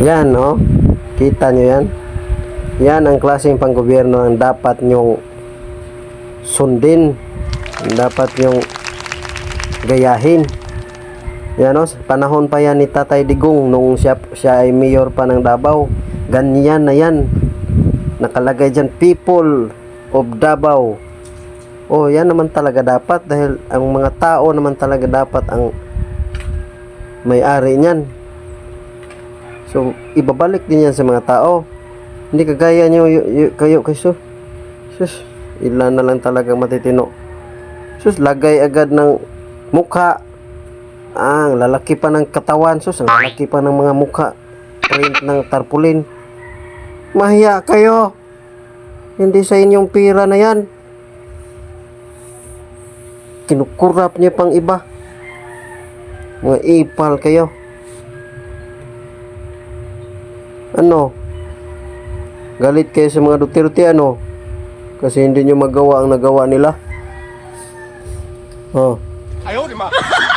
Yan, no? Kita nyo yan? Yan ang klaseng panggobyerno ang dapat nyong sundin. Ang dapat nyong gayahin. Yan, no? Panahon pa yan ni Tatay Digong nung siya, siya ay mayor pa ng Davao. Ganyan na yan. Nakalagay dyan, people of Davao. Oh, yan naman talaga dapat dahil ang mga tao naman talaga dapat ang may-ari niyan. So, ibabalik din yan sa mga tao. Hindi kagaya nyo kayo kay sus. Ilan na lang talagang matitino. Sus, lagay agad ng mukha. Ah, ang lalaki pa ng katawan. Sus, ang lalaki pa ng mga mukha. Print ng tarpaulin. Mahiya kayo. Hindi sa inyong pira na yan. Kinukurap niyo pang iba. Mga ipal kayo. Ano? Galit kayo sa mga Duterte ano? Kasi hindi nyo magawa ang nagawa nila. Oh. Ayaw, di ma.